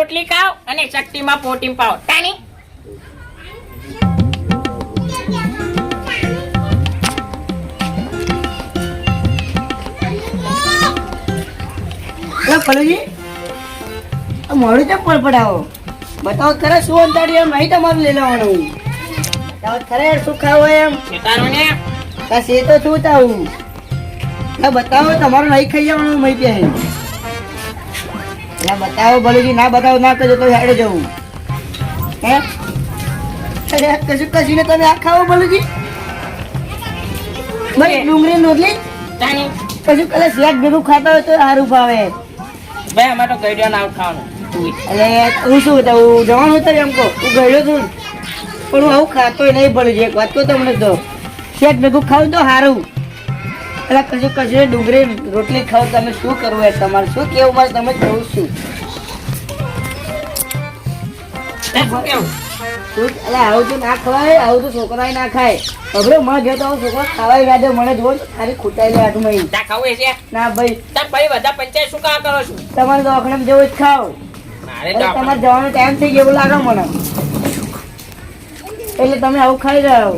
રોટલી ખાવ અને શક્તિમાં પોટી પાવ ટાણી. અરે મોડું તો પડપડાવો બતાવો ખરે શું અંતાડી એમ? નહીં તમારું લઈ લેવાનું. ખરા શું ખાવું એમ? ખેતારો ને. બસ એ તો શું તાવું બતાવો તમારું નહીં ખાઈ જવાનું મહી ત્યાં ના બતાવો ભલુજી ના બતાવો ના કરજો તો હેડે જવું. હે? અરે કશું કશું ને તમે આ ખાવો ભલુજી ભાઈ ડુંગળી રોટલી? તાને કશું કલે શેક ભેગું ખાતા હોય તો સારું ભાવે. ભાઈ અમારે તો ગઈડિયો ના ખાવાનું. અરે હું શું બતાવું જવાનું હતું એમ કહો? હું ગયો છું પણ હું આવું ખાતો નહીં ભલું છે એક વાત કહું તમને તો. શેક ભેગું ખાવું તો સારું. એટલે કશું કશું ડુંગળી રોટલી ખાવ તમે શું કરવું એ તમારે? શું કેવું મારે? તમે કહું છું શું એટલે આવું તો ના ખવાય આવું તો છોકરાએ ના ખાય. હવે મને જો તો આવું છોકરો ખાવાય ના દે મને જો ખાલી ખૂટાઈ લે તા ખાવું છે. ના ભાઈ. તા ભાઈ બધા પંચાયત શું કામ કરો છો? તમારે દવાખાને જેવું જ ખાવ મારે તો તમારે જવાનો ટાઈમ થઈ ગયો એવું લાગે મને. એટલે તમે આવું ખાઈ રહ્યા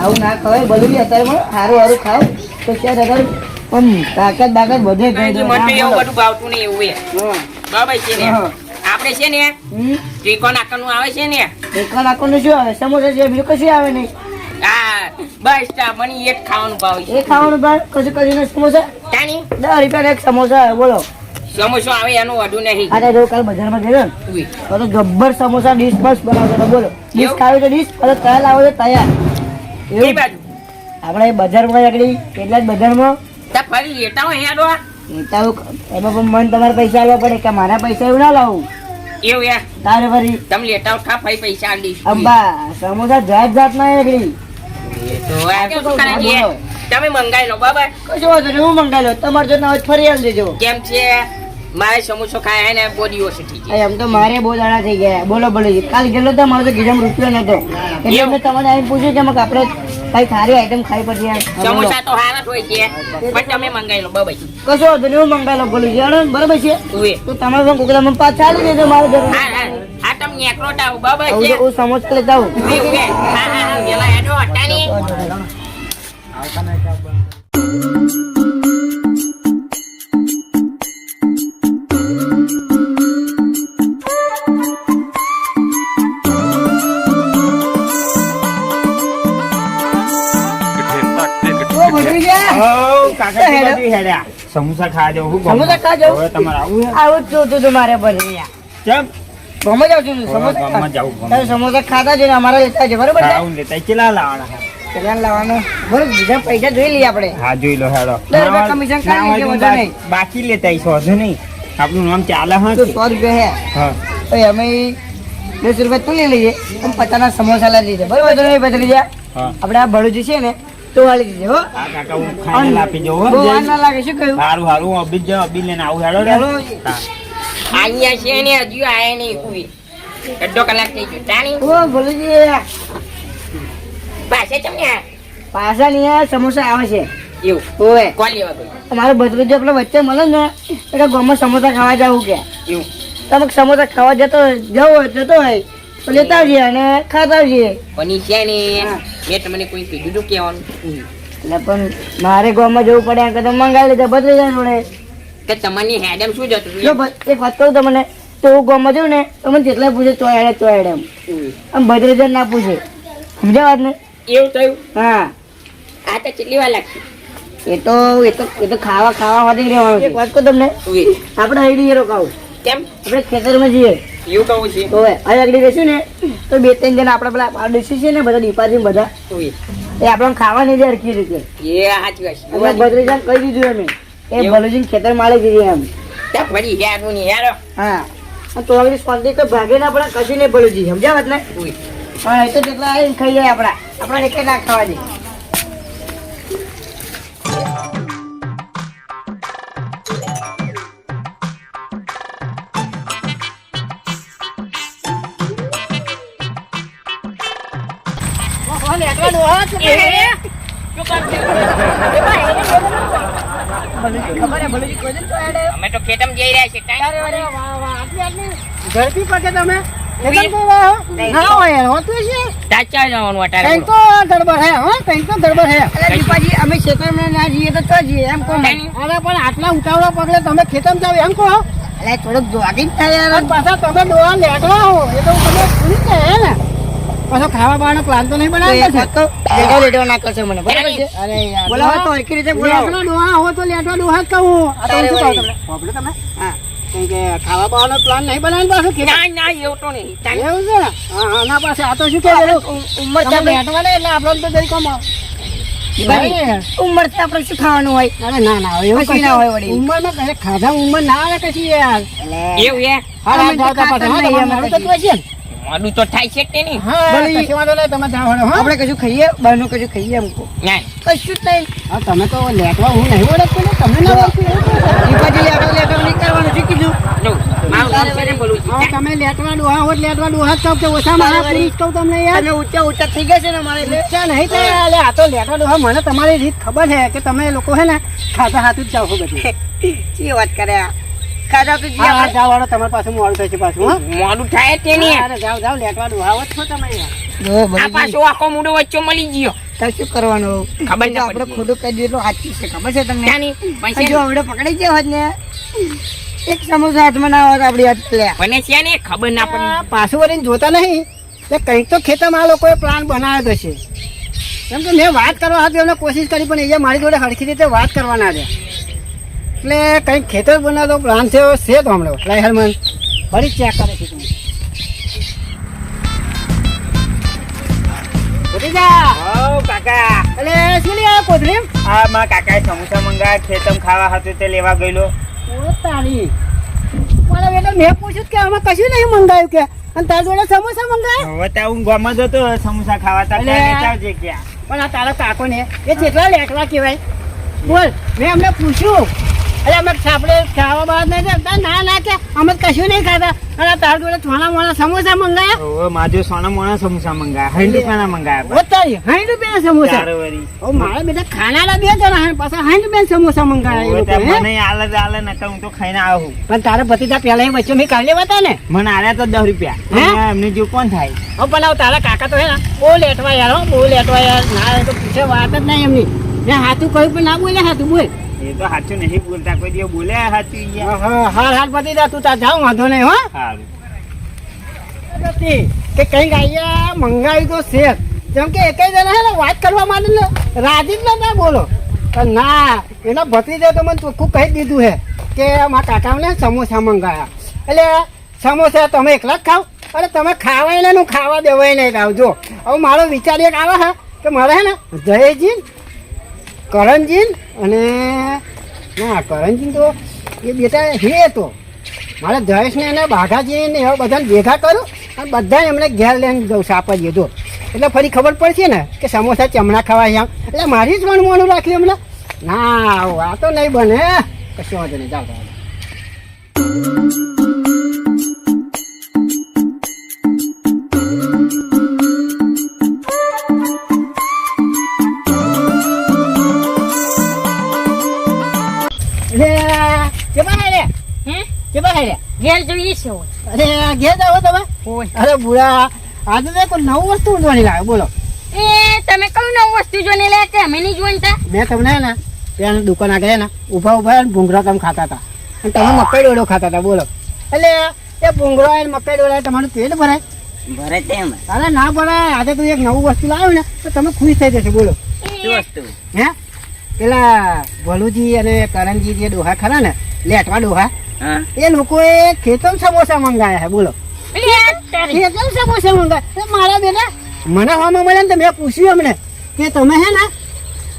આવું ના ખવાય બધું બી અત્યારે પણ સારું સારું ખાવ તો ત્યાં અગર આમ તાકાત બાકાત વધે મને એવું બધું ભાવતું નહીં એવું એ. બરાબર છે ને? આપણે છે ને ત્રિકોણ આકારનું આવે છે ને? એકા નાખવાનું શું આવે? સમોસા છે બીજું કશું આવે નહીં. આ બસ મને એ ખાવાનું ભાવ એ ખાવાનું ભાવ કશું કશું નહીં. સમોસા તાની દસ રૂપિયા એક સમોસા આવે બોલો. સમોસો આવે એનું વધુ નહીં. અરે જો કાલ બજારમાં ગયો ને તો તો જબ્બર સમોસા ડીશ બસ બનાવતો બોલો. ડીશ ખાવી તો ડીશ અને તૈયાર લાવો તો તૈયાર. એ બાજુ. આપણે બજારમાં આગળ એટલા જ બજારમાં તા ફરી લેતા હોય હેડો એતા એમાં પણ મને તમારે પૈસા આવવા પડે કે મારા પૈસા એવું ના લાવું? એવું યાર તારે ફરી? તમે લેતા ખા ફરી પૈસા આલી અબ્બા સમોસા જાત જાત ના તો શું તમે મંગાઈ લો બાબા કશું વાંધો હું મંગાઈ લો તમારે જો ના ફરી આલી દેજો. કેમ છે? મારે સમોસો ખાય ને બહુ દિવસ થઈ ગયા એમ તો મારે બહુ દાડા થઈ ગયા. બોલો બોલો. કાલ ગયેલો તો મારો તો ગીજામ રૂપિયો નતો. એટલે? મેં તમને આવીને પૂછ્યું કે આપણે કઈ સારી આઈટમ ખાઈ પછી. સમોસા તો હારા જ હોય છે. પણ તમે મંગાઈ લો બરાબર કશો વાંધો નહીં હું મંગાવી લો બોલું જી બરાબર છે? તો તમારે પણ કોકદા મને પાછા આલી દેજો મારે જરૂર. હા હા. તમે છે. પેલા હટાની ઓ, હેડ્યા. સમોસા હું? હવે તમારે આવું આવું કેમ? ગમે છું ખાતા છે ને અમારા લેતા છે? બરોબર આવું લેતા. કેટલા લાવવાના? કેટલા લાવવાનું? બરોબર બીજા પૈસા જોઈ લઈએ આપણે. હા જોઈ લો હેડો. કમિશન કાઢી લેજો, તો નહીં. બાકી લેતા આવીશ, વાંધો નહીં. આપણું નામ ચાલે હા તો સો રૂપિયા હે. હા. તો અમે દસ રૂપિયા તું લઈ લઈએ. પણ પચાસના સમોસા લઈ લઈએ. બરોબર તો નહીં બદલી હા. આપણે આ ભડુજી છે ને તો વાળી દીધે હો. કાકા હું ખાઈને આપી જાઉં હો. ના લાગે શું કહ્યું હારું હારું હું અભી જાઉં અભી લઈને આવું હેડો હેડો. અહીંયા છે ને હજુ આયા નહીં ઉએ. અડધો કલાક થઈ ગયો. તાની ઓ ભડુજી પાસે તમને આ? પાછા સમોસા આવે છે. એવું. ઓએ કોણ લેવા ગયું? અમારો ભત્રીજો આપણે વચ્ચે મળે ને એટલે ગામમાં સમોસા ખાવા જવું કે. એવું. તમે સમોસા ખાવા જતો જવો હોય જતો હોય. લેતા આવજે અને ખાતા આવજે પણ ઈ છે ને મેં તમને કોઈ કીધું હતું કહેવાનું? એટલે પણ મારે ગામમાં જવું પડે કે તમે મંગાવી લીધા બદલી જાય જોડે. કે તમારી હેડમ શું જતું જો એક વાત કહું તમને તો હું ગામમાં જઉં ને તો મને જેટલા પૂછે તો એડે તો એડે એમ. આમ ભદ્રેજન ના પૂછે. સમજ્યા વાત ને એવું થયું? હા. આ તો કેટલી વાર લાગશે? એ તો એ તો એ તો ખાવા ખાવા માટે રહેવાનું એક વાત કહું તમને. આપણે હૈડી રોકાવું. કેમ? આપણે ખેતરમાં જઈએ. એવું કહું છે. તો હવે આગળ રહેશું ને તો બે ત્રણ જણા આપણા પેલા પાડોશી છે ને બધા ડિપાર્ટમેન્ટ બધા. એ આપણને ખાવા નહીં હરખી રીતે. એ સાચી વાત ભદ્રેજન કહી દીધું અમે એ? ભલુજીને ખેતર માળી દીધી એમ. ત્યાં ફરી હેડવું નહીં યાર હા. તો હવે સ્પંદી તો ભાગે ના પડે કશું નહીં ભલુજી સમજ્યા વાત ને? હા એ તો જેટલા ખાઈ જાય આપણા. આપણા એક ના ખાવા દે. આટલા ઉતાવળા પગલે તમે ખેતરમાં જાવ એમ કહો. અરે થોડુંક જોગિંગ થાય યાર. પાછા તમે લેટવા હો એ તો તમે ભૂલી ગયા ને. પાછો ખાવા બાવાનો પ્લાન તો નહીં બનાવ્યો છે તો લેટો લેટો ના કરશે મને બરાબર છે? અરે યાર. બોલાવો તો એક રીતે બોલાવો. લેટવા ડોહા હો તો લેટો ડોહા જ કહું. આ તો શું કહું તમને? સાંભળો તમે હા. કેમ કે ખાવા બાવાનો પ્લાન નહીં બનાવ્યો પાછો કે ના ના એવું તો નહીં. એવું છે? ને હા હા ના પાસે આ તો શું કે ઉંમર તમે બેઠવા ને એટલે આપણો તો દઈ કમ ઉંમર આપણે શું ખાવાનું હોય? અરે ના ના એવું કશું ના હોય ઉંમરમાં કઈ ખાધા ઉંમર ના આવે કશી યાર. એવું એ હા તો પાછા? મોડું તો થાય છે કે નહીં? હા કશી વાંધો નહીં, તમે જાઓ હા? આપણે કશું ખાઈએ? બહારનું કશું ખાઈએ અમકો ના. કશું જ નહીં. હા તમે તો લેટવા હું નહીં ઓળખતો ને તમને ના ઓળખું. દીપાજી લેટવા લેટવા નહીં કરવાનું શું કીધું? હા, તમે લેટવા ડોહા હોત લેટવા ડોહા જ કહો કે ઓછા મારા પુરુષ કહું તમને યાર. તમે ઊંચા ઊંચા થઈ ગયા છે ને મારે ઊંચા નહીં થાય. એટલે આ તો લેટવા ડોહા મને તમારી રીત ખબર છે કે તમે લોકો હે ને ખાતા હાથું જ જાઓ છો બધી. શી વાત કરે આ? ખાધા તો હા, જાઓ વાળો તમારે પાછું મોડું થશે પાછું મોડું થાય તે નહીં અરે જાવ જાવ લેટવા આવો છો તમે આ પાછો આખો મૂડો વચ્ચે મળી ગયો. તાર શું કરવાનું? ખબર ના આપણે ખોટું કહી દીધું એટલું છે ખબર છે તમને? ત્યાંની પૈસા જો આવડે પકડી ગયા હોત ને એક સમોસા હાથમાં ના હોત આપણી હાથ લે. મને છે ને ખબર ના પડી. પાછું વળીને જોતા નહીં. કે કંઈક તો ખેતરમાં આ લોકોએ પ્લાન બનાવ્યો હશે કેમ કે મેં વાત કરવા હતી એમને કોશિશ કરી પણ એ મારી જોડે હરખી રીતે વાત કરવા ના દે એટલે કંઈક ખેતર બનાવતો પ્લાન છે છે તો હમણાં. લાઈ હરમન ફરી ચેક કરે છે તું. ભત્રીજા, હઉ, કાકા. એટલે શું લે આ કોથળી? આ મારા કાકાએ સમોસા મંગાવ્યા ખેતમ ખાવા હતું તે લેવા ગયેલો. ઓ તારી. મારા બેટા મેં પૂછ્યું કે આમાં કશું નહીં મંગાવ્યું કે. અને જોડે સમોસા મંગાવ્યા? હવે હું ગામમાં જતો સમોસા ખાવા તા અલે. ત્યાં લેતા આવજે ક્યાં પણ આ તારા કાકો ને એ જેટલા લેકડા કેવાય બોલ મેં અમને પૂછ્યું. અરે અમે આપણે ખાવા બહાર નહીં જતા. ના ના કે અમે કશું નહીં ખાતા. અને તાર જોડે સોના મોણા સમોસા મંગાયા? હવે માજો સોના મોના સમોસા મંગાયા. હાઈ રૂપિયાના મંગાયા ઓ તારી સાઠ રૂપિયાના સમોસા. ઓ મારા બેટા ખાનારા બે જણા હે. પાછા હાઈ રૂપિયાના સમોસા મંગાયા? મને આલે આલે નકર હું તો ખાઈને આવું પણ તારા ભતીજા પહેલા એ વચ્ચે મેં કાઢી લેવાતા ને. મને આલ્યા તો દસ રૂપિયા. એમને જો કોણ થાય? ઓ પણ તારા કાકા તો હે ને બહુ લેટવા યાર હો બહુ લેટવા યાર. ના તો પૂછે વાત જ નહીં એમની. મેં હાથું કહ્યું પણ ના બોલે હાથું બોલ. એ તો સાચું નહીં બોલતા કોઈ દિવસ બોલે સાચું હા હાલ પતી જા તું તાર જાઉં વાંધો નહીં હો. સારું. કે કંઈક અહીંયા મંગાવી તો છે. જેમ કે એક જણા હે વાત કરવા માટે ને રાજી જ ના બોલો. ના એના ભત્રીજો તો મને ચોખ્ખું કહી દીધું હે કે મારા કાકાને સમોસા મંગાયા. એટલે સમોસા તમે એકલા જ ખાવ અને તમે ખાવાય ને હું ખાવા દેવાય નહીં લાવજો હવે મારો વિચાર એક આવે હા કે મારે હે ને જયજી કરણજી અને ના, કરણજીન તો એ બેટા હે તો. મારે જયેશને એને બાઘાજી એવા બધાને ભેગા કરો અને બધા એમને ઘેર લઈને જવું સાપા દીધો એટલે ફરી ખબર પડશે ને કે સમોસા ચમણા ખવાય આમ એટલે મારી જ મનમોનું રાખ્યું એમને? ના આ તો નહીં બને. કશું વાંધો નહીં જાઓ. કેવા હે ઘેર જોઈએ છે અરે ઘેર જાઓ તમે. અરે બુડા આજે તો કોઈ નવું વસ્તુ બોલો. એ તમે કયું નવું વસ્તુ જોઈને લે કે અમે નહીં જોઈતા મેં તમને ને ત્યાં દુકાન આગળ હે ને ઊભા ઊભા હે ભૂંગળા તમે ખાતા હતા. અને તમે મકાઈ ડોળો ખાતા હતા બોલો. એટલે એ ભૂંગળો અને મકાઈ ડોળા તમારું પેટ ભરાય. ભરે તેમ અરે ના ભરાય આજે તું એક નવું વસ્તુ લાવ્યો ને તો તમે ખુશ થઈ જશો બોલો. શું વસ્તુ? હે? પેલા ભલુજી અને કરણજી જે ડોહા ખરા ને લેટવા ડોહા હા. એ લોકોએ ખેતમ સમોસા મંગાયા હે બોલો. ખેતમ સમોસા મંગાયા. મારા બેટા મને હોમાં મળ્યા ને તો મેં પૂછ્યું અમને કે તમે હે ને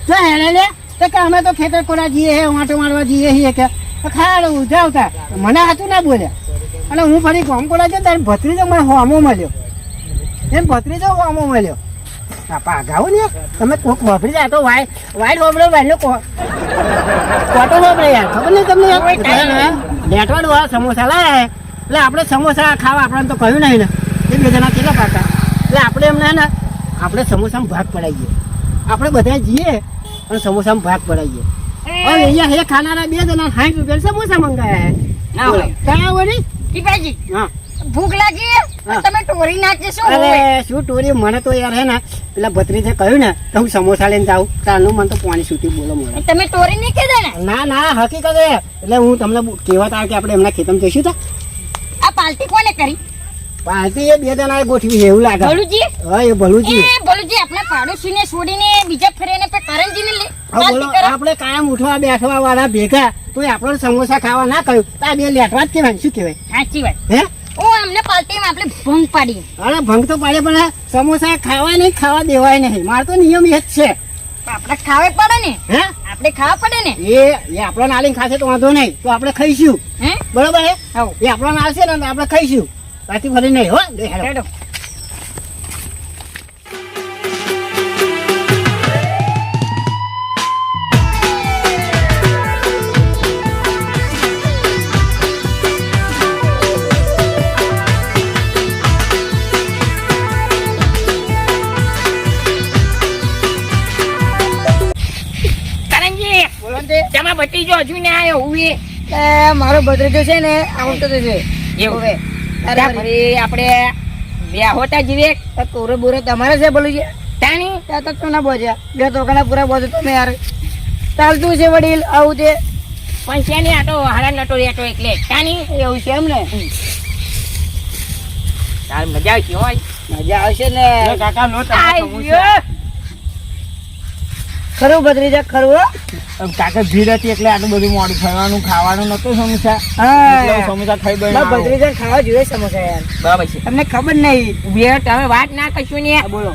જો હેણે લે તો કે અમે તો ખેતર કોરા જઈએ હે વાંટો મારવા જઈએ છીએ કે. તો ખાડું જાવતા મને હાથું ના બોલ્યા અને હું ફરી ગામ કોરા જતો તારે ભત્રીજો મને હોમો મળ્યો. એમ ભત્રીજો હોમો મળ્યો. આપા ગાવ ને તમે કોક વાપરી જાય તો વાય વાઈટ વાપરો વાઈટ કો કોટો વાપરે યાર ખબર નહીં તમને લેટવાડ વાળા સમોસા લાયા એટલે આપણે સમોસા ખાવા આપણને તો કહ્યું નહીં ને. એ બે જણા કેટલા પાકા? એટલે આપણે એમને ને આપણે સમોસામાં ભાગ પડાવીએ. આપણે બધા જઈએ અને સમોસામાં ભાગ પડાવીએ. હવે અહીંયા હે ખાનારા બે જણા સાઠ રૂપિયા સમોસા મંગાયા ના વળી ટીપાજી હા. ભૂખ લાગી તમે ટોરી નાખી શું અરે શું ટોરી? મને તો યાર હે ને પેલા ભત્રીજે કહ્યું ને તો હું સમોસા લઈને જાઉં. તારનું મને તો પાણી છૂટી બોલો મોડા. તમે ટોરી નહીં કીધા ને? ના ના હકીકત એટલે હું તમને કહેવા તાર કે આપણે એમના ખેતમ જઈશું તા. આ પાલટી કોને કરી? પાલટી એ બે જણા ગોઠવી એવું લાગે. ભલુજી? હા એ ભલુજી. એ ભલુજી આપણે પાડોશીને છોડીને બીજા ફરેને પે કરંજીને લે. આપણે કાયમ ઉઠવા બેઠવા વાળા ભેગા તો આપણો સમોસા ખાવા ના કહ્યું. તો આ બે લેટવા જ કહેવાય શું કહેવાય? સાચી વાત. હે? અમને પાલટીમાં આપણે ભંગ પાડી અરે ભંગ તો પાડે પણ સમોસા ખાવા નહીં ખાવા દેવાય નહીં. મારો તો નિયમ એ જ છે. આપણે ખાવે પડે ને? હે? આપણે ખાવા પડે ને? એ એ આપણો નાલી ખાશે તો વાંધો નહીં તો આપણે ખાઈશું. હે? બરોબર હે. એ આપણો નાલશે ને આપણે ખાઈશું. બાકી ફરી નહીં હો. હેડો. હજુ ને આયો હુએ મારો ભદ્રજો છે ને આવતો છે. એવું? ફરી આપણે વ્યાહોતા જીવે? કોરે બોરે તમારે છે બોલું છે તાણી? ત્યાં તો તો ના બોજ્યા બે તોકાના પૂરા બોજો તમે યાર. ચાલતું છે વડીલ આવું છે. પણ છે ને આટો હાડા નટો રેટો એટલે. તાણી? એવું છે એમ ને તાર મજા આવશે હોય. મજા આવશે ને. કાકા નો તમે. ખરું ભત્રીજા ખરું કાકા ભીડ હતી એટલે આટલું બધું મોડું ફરવાનું ખાવાનું નતું સમોસા. સમોસા ખાઈ બન્યા. ભત્રીજા ખાવા જોઈએ સમોસા યાર. બરાબર છે. તમને ખબર નહીં. બે તમે વાત ના કરશો ને. બોલો.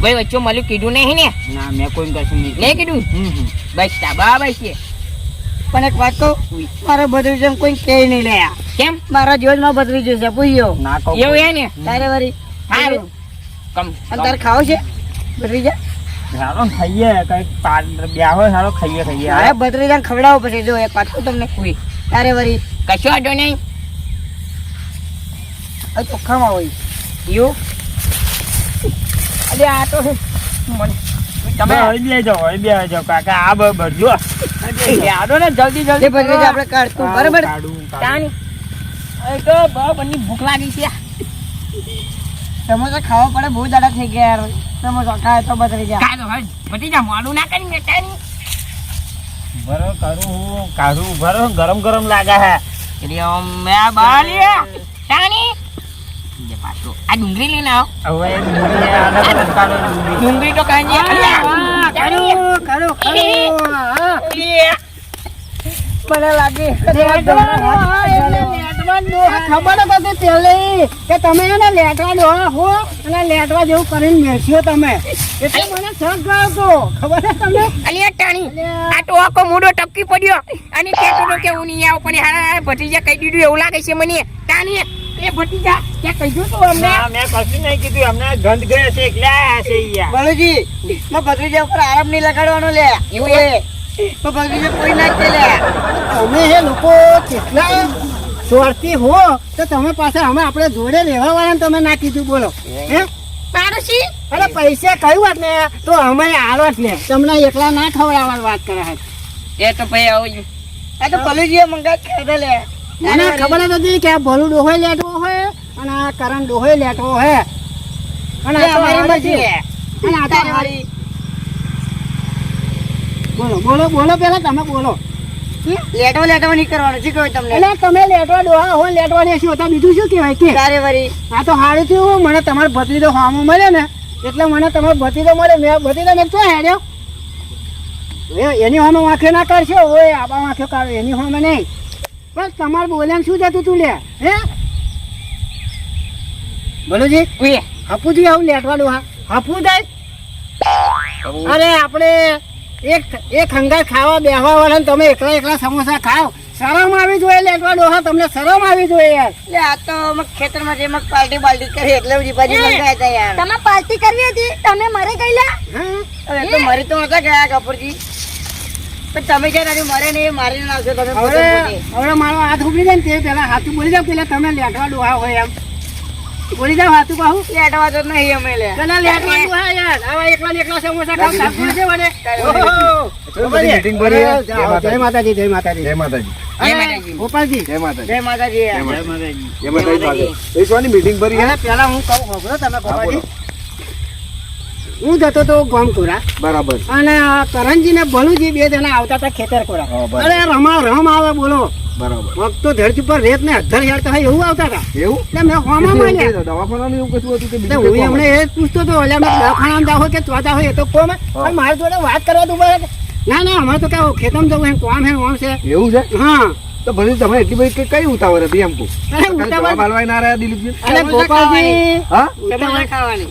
ભાઈ વચ્ચે મળ્યું કીધું નહીં ને? ના મેં કોઈ કશું નહીં નહીં કીધું. બસ બરાબર છે. પણ એક વાત કહું મારા ભત્રીજા કોઈ કે નહીં લે કેમ? મારા જીવનમાં ભત્રીજો છે પૂછ્યો. ના કહું. એવું હે ને? તારે વરી સારું કમ તારે ખાવો છે ભત્રીજા? સારો ખાઈએ કંઈક પાર બ્યા ખાઈએ ખાઈએ. અરે ભત્રીજા ખવડાવો પછી જો એક વાત તમને ઉઈ. તારે વરી કશો વાંધો નહીં. ચોખ્ખામાં હોય. એવું અરે આ તો મને તમે હવે બે જાઓ હવે બે જાઓ કાકા આ બ- જો ને જલ્દી જે ભત્રીજા આપણે કાઢતું બરાબર? કાઢું, કાઢું. હવે તો બરાબરની ભૂખ લાગી છે. સમોસા ખાવા પડે બહુ દાડા થઈ ગયા યાર. સમોસા ખાય તો કાઢો હવે બધી જા મોડું ના કરી મેં તાણી ભરો કરું હું કાઢું ભરો ગરમ ગરમ લાગે હે. રેમ મે બાલિયા તાણી જે પાછો. આ ડુંગળી લઈને આવ. હવે ડુંગળી આને કાઢો ડુંગળી. ડુંગળી તો કાંઈ હા, ખરું, ખરું, ખરું. હા, મને લાગી ખબર હતી પેલે કે તમે એને લેટવા ડોહા હો અને લેટવા જેવું કરીને તમે. એટલે મને શક ગયો તો ખબર તમને? અલિયા ટાણી આ તો આખો મોઢો ટપકી પડ્યો અને કહેતો કે હું નહીં આવું પણ હારા ભત્રીજા કહી દીધું એવું લાગે છે મને. ટાણી એ ભટીજા કે કહી તું અમને? મેં કશું નહીં કીધું અમને ગંધ ગયો છે એટલે આયા છે ઈયા. બળુજી માં ભત્રીજા ઉપર આરામ નહીં લગાડવાનો લે. એવું એ તો ભત્રીજા કોઈ ના કે લે. અમે હે લોકો કેટલા સ્વાર્થી હો તો તમે પાછા અમે આપણે જોડે રહેવા વાળા તમે ના કીધું બોલો. હે? પાડોશી? અરે પૈસા કઈ વાત ને તો અમે આલો જ ને. તમને એકલા ના ખવડાવવાની વાત કરે છે. એ તો ભાઈ આવું આ તો ભલુજીએ મંગા ખાધા લે. મને ખબર જ હતી કે આ ભલું ડોહોય લેટવો હોય અને આ કરણ ડોહોય લેટવો હોય અને આ અમારી મરજી. અને આ તો બોલો બોલો બોલો પેલા તમે બોલો. લેટો લેટવા નહીં કરવાનું શું કહ્યું તમને. એટલે તમે લેટવા ડોહા હોય લેટવાની શું હતા બીજું શું કહેવાય કે? અરે વરી આ તો હારું થયું મને તમારો ભત્રીજો હામો મળ્યો ને એટલે મને તમારો ભત્રીજો મળે મેં ભત્રીજો મેં ક્યાં હેડ્યો એની હોમે વાંખે ના કરશો ઓય આબા વાંખે કાઢો એની હોમે નહીં. બસ તમારે બોલ્યા શું જતું તું લે? હે? બોલોજી? ઉઈ હાપુજી આવું લેટવા ડોહા. હાપુ. થાય અરે આપણે એક એક હંગાર ખાવા બેહવા વાળા ને તમે એકલા એકલા સમોસા ખાઓ. શરમ આવી જોઈએ લેટવા ડોહા તમને શરમ આવી જોઈએ યાર. એટલે આ તો અમે ખેતરમાં જે મગ પાર્ટી બાલટી કરી એટલે ભાજી મંગાયા હતા યાર. તમે પાર્ટી કરવી હતી તમે મરે ગયેલા? હા હવે તો મરી તો નતા ગયા કપૂરજી. પણ તમે છે ને મરે નહીં મારી નાખશો તમે હવે મારો હાથ ઉપડી જાય ને તે પેલા હાથું બોલી જાવ પેલા તમે લેટવા ડોહા હોય એમ. બોલી જાવ હાથું પાહું લેટ તો નહીં અમે લે પેલા લેટવા હા યાર આવા એકલા ને એકલા સમોસા ખાવ સાચું છે મને મીટિંગ ભરી જય માતાજી જય માતાજી જય માતાજી જય માતાજી. ગોપાલજી જય માતાજી જય માતાજી જય જય માતાજી. માતાજી જય માતાજી એ શોની meeting ભરી હે કહું ખબર તમે ગોપાલજી હું જતો તો ગોમપુરા બરાબર અને કરણજી ને ભલુજી બે જણા આવતા હતા ખેતર કોરા અરે રમા રમ આવે બોલો બરાબર. વખત તો ધરતી પર રેત ને અધર હેડતા હોય એવું આવતા હતા. એવું? એટલે મેં હોમાં માન્યા. દવાખાનાનું એવું કશું હતું કે એટલે હું કંઈ એ પૂછતો હતો એટલે અમે દવાખાનામાં જાઓ કે ચોથા હોય એ તો કોમ પણ મારી જોડે વાત કરવા તો ના ના અમારે તો કેવું ખેતમ જવું એમ કોમ હે કોમ છે. એવું છે? હા. તો ભલે તમે એટલી બધી કઈ- કઈ ઉતાવળ હતી એમ કહું? અરે તો કાલે ઉતાવળ- જવાબ ના રહ્યા દિલીપજી? અરે ગોપાલજી. હા? સમોસા ખાવાની.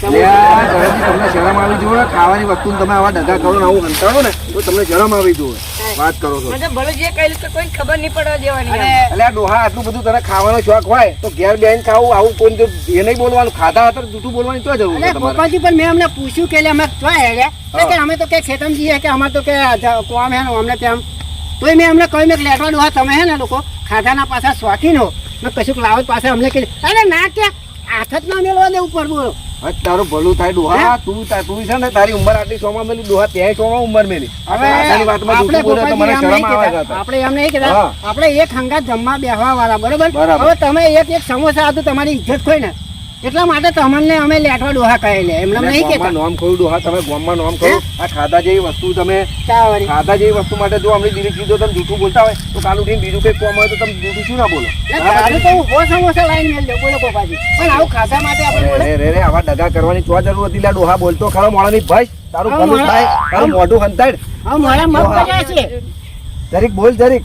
તમને શરમ આવી જોઈએ ખાવાની વસ્તુ તમે આવા ડગા કરો ને આવું હંતાડો ને તો તમને શરમ આવી જોઈએ વાત કરો છો. મને ભલે જે કહી તો કોઈ ખબર નહીં પડવા દેવાની એટલે આ ડોહા આટલું બધું તને ખાવાનો શોખ હોય તો ઘેર બેન ખાવું આવું કોઈ તો એ નહીં બોલવાનું. ખાધા હતા જૂઠું બોલવાની તો જરૂર અરે ગોપાલજી પણ મેં અમને પૂછ્યું કે અમે ક્યાં હેડ્યા કે અમે તો કે ખેતમ જઈએ કે અમાર તો કે કોમ હે અમને તેમ તોય મેં અમને કહ્યું કે લેટવા ડોહા તમે હે ને લોકો ખાધાના પાછા શોખીન હો. મેં કશુંક લાવો પાસે અમને કે અરે ના કે હાથ જ ના મેળવા દેવું હવે તારું ભલું થાય ડોહા તું તા- છે ને તારી ઉંમર આટલી સોમાં મેલી ડોહા ત્યાં સોમાં ઉંમર મેલી. આપણે જૂઠું બોલે તો મને શરમ આવે આપણે એમ નહીં કહેતા. આપણે એક હંગાત જમવા બેસવા વાળા બરોબર? બરાબર. હવે તમે એક એક સમોસા હતું તમારી ઇજ્જત ખોઈ ને એટલા માટે તમને અમે લેઠવા ડોહા કહેલે એમને નહીં કહેતા. નોમ ખોયું ડોહા તમે ગોમમાં નોમ ખોયું? આ ખાધા જેવી વસ્તુ તમે ખાધા જેવી વસ્તુ માટે જો અમને દિલીપ કીધું તમે જૂઠું બોલતા હોય તો કાલ ઉઠીને બીજું કંઈક કોમ હોય તો તમે જૂઠું શું ના બોલો? તારું તો હું હોશ હોશ લાઈન મેલ દે બોલો ગોપાજી પણ આવું ખાધા માટે આપણે રે રે રે આવા ડગા કરવાની ચો જરૂર હતી? લા ડોહા બોલતો ખરો મોળાની ભાઈ. તારું ભલું થાય તારું મોઢું હંતાડ. હા મારા મત પડ્યા છે. જરીક બોલ જરીક.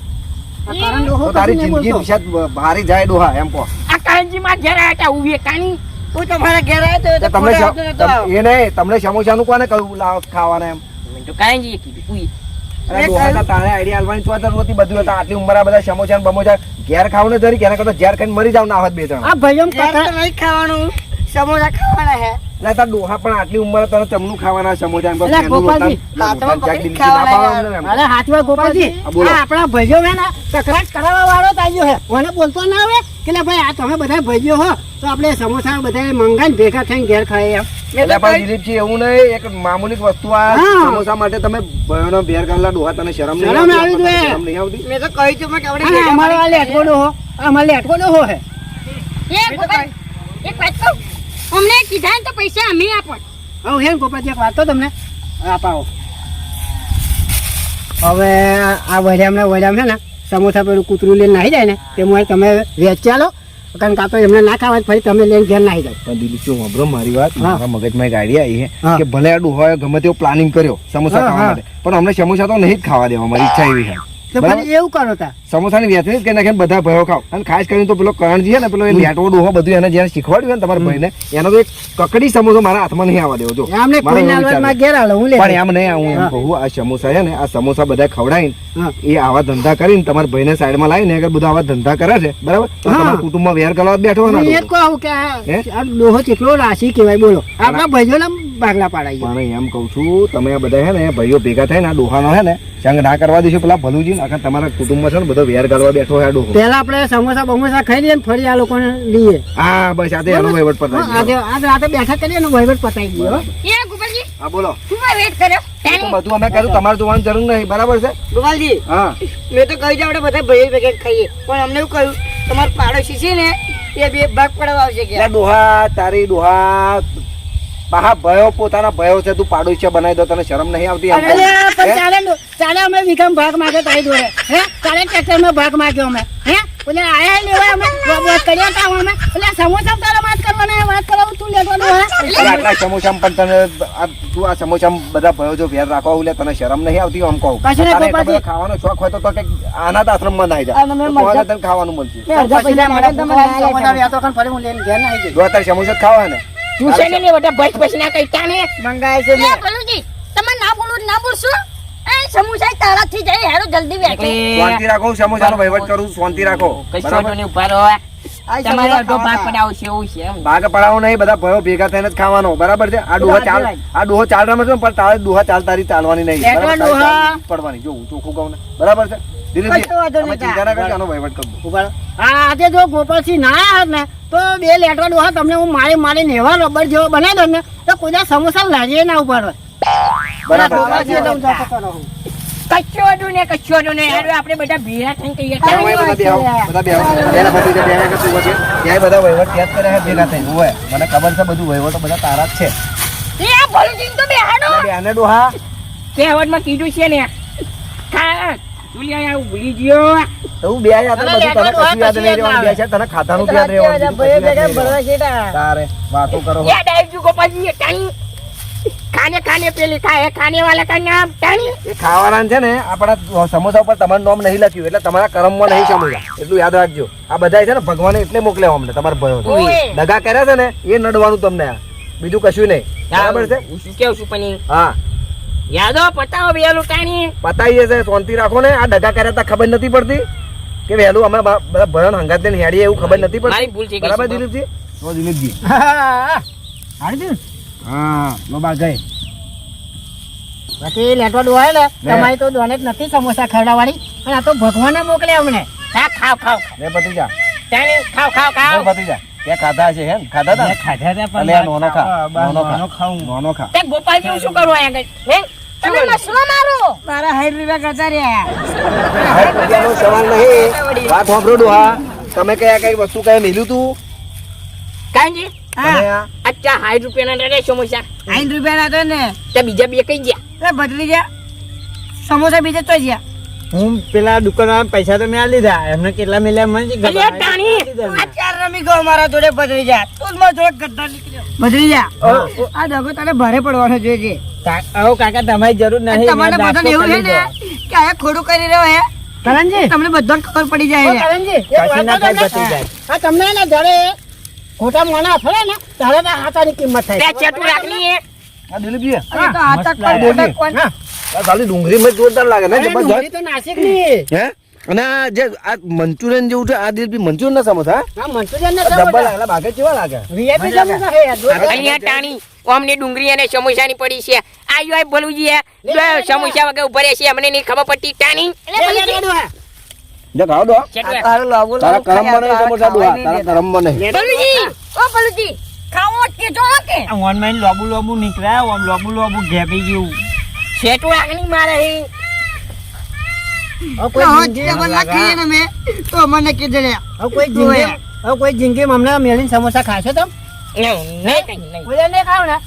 તારી જિંદગી વિશે ભારી જાય ડોહા એમ કહો. આ કાનજી માં ઘેર આવ્યા હતા ઊભી કાની તું તો મારા ઘેર આવ્યો તો તમને એ નહીં તમને સમોસાનું કોને કહ્યું લાવ ખાવાના એમ? તો કાનજી કીધું ઉઈ. અરે મેં તારે આઈડિયા આલવાની ચો જરૂર બધું હતા આટલી ઉંમર બધા સમોસા બમોસા ઘેર ખાવ ને જરીક કરતા ઘેર ખાઈને મરી જાવ ના હોત બે જણા. આ નહીં ખાવાનું. સમોસા ખાવાના હે? ના તાર ડોહા પણ આટલી ઉંમરે તને ચમનું ખાવાના સમોસા એમ બસ ગોપાલજી. અરે હાથમાં ગોપાલજી આ આપણા ભાઈઓ હે ને તકરાર કરાવવા વાળો જ આવ્યો હે કોને બોલતો ના આવે? કે લે ભાઈ આ તમે બધા ભાઈઓ હો તો આપણે સમોસા બધા મંગાઈને ભેગા થઈને ઘેર ખાઈએ એમ. એટલે પણ દિલીપજી એવું નહીં એક મામૂલી વસ્તુ આ સમોસા માટે તમે ભયોનો બેર કરેલા ડોહા તને શરમ નહીં શરમ? આવી જોઈએ. શરમ નહીં આવતી? મેં તો કહ્યું હતું કે આપણે અમારો આ લેટકો ડોહો અમારે લેટકો ડોહો હે. એક વાત કહું? અમને કીધા તો પૈસા અમે આપો. હું હે ને ગોપાલજી એક વાત તો તમને આપાવો હવે આ વડિયામના વડિયામ છે ને સમોસા પેલું કૂતરું લઈને નાહી જાય ને તે મુએ તમે વેચ્યા લો કારણ કે તો એમને ના ખાવા ફરી તમે લઈને ઘેર નાહી જાય. પણ દિલીપજી સાંભળો મારી વાત મારા મગજમાં એક આઈડિયા આવી છે હા. કે ભલે આડું હોય ગમે તેવો પ્લાનિંગ કર્યો સમોસા ખાવા માટે પણ અમને સમોસા તો નહીં જ ખાવા દેવા મારી ઈચ્છા એવી છે. એવું કરો તા. સમોસાની વેચણી જ નાખે બધા ભયો ખાવ. અને ખાસ કરીને તો પેલો કરણજી છે ને પેલો એ લેટવો ડોહો બધું એને જેને શીખવાડ્યું ને તમારા ભાઈને એનો તો એક કકડી સમોસો મારા હાથમાં નહીં આવવા દેવો જો. અમને કોઈ એવો વિચાર નાલવામાં છે. ઘેર આલો હું લે પણ એમ નહીં હું એમ કહું આ સમોસા છે ને આ સમોસા બધા ખવડાવીને એ આવા ધંધા કરીને તમારા ભાઈને સાઈડમાં લાવીને અગર બધા આવા ધંધા કરે છે બરાબર? તો. તમારા કુટુંબમાં વેર કરવા બેઠો કેવાય ને એ કહું કે આ ડોહો કેટલો રાશી કહેવાય બોલો. આપણા ભાઈઓના ભાગલા પાડાઈ પણ એમ કહું છું તમે આ બધા હે ને ભાઈઓ ભેગા થાય ને આ ડોહાનો હે ને સંગ ના કરવા દેશો. પેલા ભલુજી આખા તમારા કુટુંબમાં છે ને બધો વેર કરવા બેઠો હે ડોહો. પેલા આપણે સમોસા બમોસા ખાઈ લઈએ ને ફરી આ લોકોને લઈએ. હા બસ આજે એનો વહીવટ પતાવી આજે આજે રાતે બેઠા કરીએ ને વહીવટ પતાવી દઈએ હો. એ ગોપાલજી હા બોલો. શું વેટ કર્યો? બધું અમે કર્યું તમારે જોવાની જરૂર નહીં બરાબર છે? ગોપાલજી હા. મેં તો કહી આપણે બધા ભાઈ ભેગા ખાઈએ. પણ અમને એવું કહ્યું તમારા પાડોશી છે ને એ બે ભાગ પડવા આવશે કે ડોહા તારી ડોહા પાહા ભયો પોતાના ભયો છે તું પાડોશી બનાવી દો તને શરમ નહીં આવતી ચાલે અમે વીઘામાં ભાગ માગ્યો તારી જોડે. હે? ચાલે ટ્રેક્ટરમાં ભાગ માગ્યો અમે. હે? એટલે આયા લેવા અમે? વાત કર્યા તા અમે? એટલે સમોસા તારે વાત કરવાના વાત કરાવું તું લેવાનો હે? આટલા સમોસામાં પણ તને તું આ સમોસામાં બધા ભયો જો એટલે તને શરમ નહીં આવતી આમ કહું. ખાવાનો શોખ હોય તો તો અનાથ આશ્રમમાં નાહી જા. અને મેં તને ખાવાનું મળશે? પૈસા તમે સમોસા ફરી હું લઈને ઘેર જો તારે સમોસા ખાવા ને તું છે ને ને બધા બસ બસ ના કઈ તાને મંગાય છે ને. ભલુજી તમે ના બોલો ના બોલશો એ સમોસા તારાથી જાય હેરો જલ્દી વેચો શાંતિ રાખો હું સમોસાનો વહીવટ કરું છું, શાંતિ રાખો. કશો બરાબર? તો ઊભા રહો આ અડધો ભાગ ખાવાના. પડાવશે એવું છે ભાગ પડાવો નહીં બધા ભયો ભેગા થઈને જ ખાવાનો. બરાબર છે? આ ડોહા ચાલ આ ડોહો ચાલ રમે છે ને, પણ તારે ડોહા ચાલ તારી ચાલવાની નહીં. પડવાની. જો હું ચોખ્ખું કહું ને. બરાબર છે? આજે જો ગોપાલસિંહ ના આવ્યા ને તો બે ડોહા તમને હું મારી રબર જેવો બનાવી દઉં ને કોઈ સમોસા ના આપણે બધા ભેગા થઈને કહીએ. બધા બધા બધા વહીવટ ત્યાં ભેગા થઈને. હોય. મને ખબર છે બધું વહીવટો બધા તારા જ છે. એ આ તો બેહાડો. કહેવતમાં કીધું છે ને. ખા તુલિયા આવું ભૂલી ગયો. એવું બે યાદ બધું તને કશું યાદ નહીં રહેવાનું. બે છે તને ખાતાનું યાદ રહેવાનું બીજું કશું યાદ નહીં રહેવાનું. તારે વાતો કરો. યાદ આવી ગયું ગોપાલજી ટાણી. ખાને ખાને પેલી ખાય ખાને વાલા કા નામ ટાણી. એ ખાવાના છે ને આપણા સમોસા ઉપર તમારું નામ નહીં લખ્યું એટલે તમારા કર્મમાં નહીં સમોસા એટલું યાદ રાખજો. આ બધા છે ને ભગવાને એટલે મોકલ્યા અમને તમારા ભયો. દગા કર્યા છે ને એ નડવાનું તમને બીજું કશું નહીં. બરાબર છે? શું કેવું છું પણ હા. યાદો પતાવો વેલું ટાણી. પતાઈએ છે શાંતિ રાખો ને. આ ડગા કર્યા તા ખબર નથી પડતી કે વહેલું અમે બધા ભરણ હંગાત ને હેડીએ એવું ખબર નથી મારી ભૂલ પડતી છે, બરાબર દિલીપજી? તો દિલીપજી. હાડી દીધું? હા લો બા ગઈ. બાકી લેટો ડોહા ને તમારી તો દોને જ નથી સમોસા ખવડાવવાની. પણ આ તો ભગવાને મોકલ્યા અમને. ખા ખાવ ખાવ. રે ભત્રીજા. ટાણી ખાવ ખાવ ખાવ. ખાવ ભત્રીજા. ત્યાં ખાધા છે હે ખાધા તા? ખાધા હતા અલે નોનો ખા નોનો ખા નોનો ખા. તે ગોપાલજી હું શું કરું અહીંયા આગળ? હે? તમે મસલો મારો? મારા સાઠ રૂપિયા કરતા રહ્યા હવે પૂજાનો સવાલ નહીં. વાત સાંભળો ડોહા. તમે કયા કઈ વસ્તુ કઈ મેલ્યું તું? કાંજી આ? અચ્છા સાઠ રૂપિયાના રે સમોસા. સાઠ રૂપિયા ના ને. તે બીજા બે કઈ ગયા. એ ગયા સમોસા બીજા તો જ્યાં હું પેલા દુકાન પૈસા તો મેં લીધા એમને કેટલા મેલ્યા મને ટાણી. આ ચાર રમી ગયો મારા જોડે તું જ મારા જોડે ગદ્દાર નીકળ્યો. ભત્રીજા? આ દગો તને ભારે પડવાનો જોઈએ આવો કાકા તમારી જરૂર અને તમારે બધાને એવું છે ને કે આ ખોડું કરી રહ્યો હે? કરણજી? તમને બધાને ખબર પડી જાય. કરણજી આ તમને- હા તમને ને જડે ખોટા મોણા ફરે ને તારે તો હાથાની કિંમત તે થાય ચેટું રાખલી હે? આ દિલીપજી અરે તો આ તક પર બોલી. ખાલી ડુંગળી માં જોરદાર લાગે ને જબરજસ્ત? ડુંગળી તો નાસિકની. હે? અને આ જે આ મંચુરિયન જેવું છે આ દિલીપજી મંચુરિયન ના સમોસા હા? મંચુરિયન ને ડબ્બા લાગેલા બાગે કેવા લાગે? વીઆઈપી સમોસા હે જો- અહીંયા ટાણી ઓમની ડુંગળી અને સમોસાની પડી છે. આ યોય બોલુજી સમોસા વગર ઊભા રહે છે અમને નહીં ખબર પડતી ટાણી. એટલે દો ચેટું લાવો તારા કરમ બને સમોસા દો તારા કરમ બને. બોલુજી ઓ બોલુજી ખાવો કે જો કે ઓનલાઈન લોબુ લોબુ નીકળ્યા ઓમ લોબુ લોબુ ઘેપી ગયું. ચેટું રાખની મારે હી. જિંદગી- હવે નાખીએ ને મેં તો અમને કીધું લે હવે કોઈ જિંદગી હવે કોઈ જિંદગી હમણાં મેલીને સમોસા ખાશો તમે નહીં નહીં કઈ નહીં. કોઈ નહીં ખાવ ને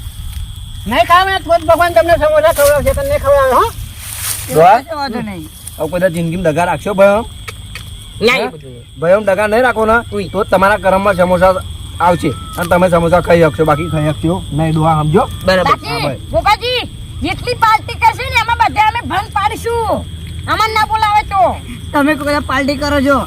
નહીં ખાવ ને તો ભગવાન તમને સમોસા ખવડાવશે તમને નહીં હો? દુહા કશો વાંધો નહીં. હવે કોઈ જિંદગીમાં દગા રાખશો ભયો? ના એ બધું નહીં. દગા નહીં રાખો ને તો તમારા કરમમાં સમોસા આવશે. અને તમે સમોસા ખાઈ શકશો બાકી ખાઈ શકશો. નહીં દુહા સમજો. બરાબર. જેટલી પાર્ટી બધા ભંગ પાડીશું. અમન ના બોલાવે તો. તમે કોઈ પાર્ટી કરો છો.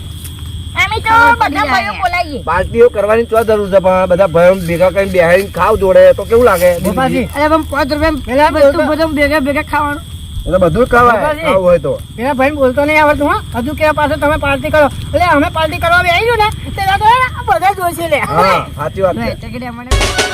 અમે તો બધા ભાઈઓ બોલાવીએ પાર્ટીઓ કરવાની તો જરૂર છે પણ બધા ભાઈઓ ભેગા કરીને બેહાડીને ખાવ જોડે તો કેવું લાગે? ગોપાજી અરે પણ પાંચ રૂપિયા પેલા બધું બધું ભેગા ભેગા ખાવાનું. એટલે બધું ખવાય ખાવું હોય તો. પેલા ભાઈ બોલતો નહીં આવડતું હા. હજુ કેવા પાસે તમે પાર્ટી કરો. એટલે અમે પાર્ટી કરવા આવી ને તે બધા બધા જોશે લે. સાચી વાત છે.